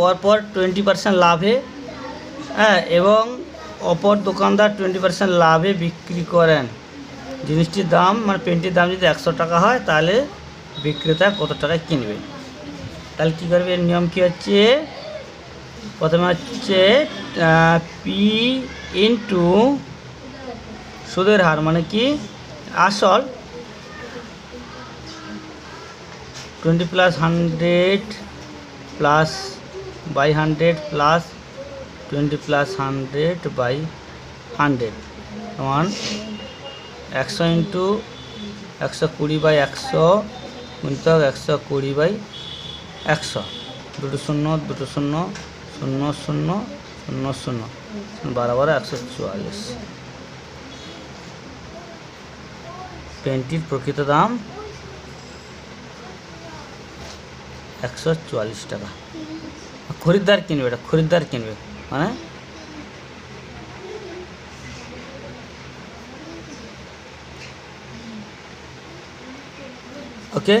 পরপর twenty percent লাভে হ্যাঁ এবং অপর দোকানদার টোয়েন্টি পার্সেন্ট লাভে বিক্রি করেন। জিনিসটির দাম মানে পেনটির দাম যদি একশো টাকা হয়, তাহলে বিক্রেতা কত টাকায় কিনবে? তাহলে কী করবে? এর নিয়ম কী হচ্ছে? প্রথমে হচ্ছে পি ইন্টু সুদের হার মানে কি? আসল twenty plus hundred plus by hundred plus twenty plus hundred by hundred. সমান একশো ইন্টু একশো কুড়ি বাই একশো গুণিতক একশো কুড়ি বাই একশো। দুটো শূন্য দুটো শূন্য শূন্য শূন্য শূন্য শূন্য বারো বারো একশো চুয়াল্লিশ। পেনটির প্রকৃত দাম একশো চুয়াল্লিশ টাকা। খরিদ্দার কিনবে এটা খরিদ্দার কিনবে মানে ওকে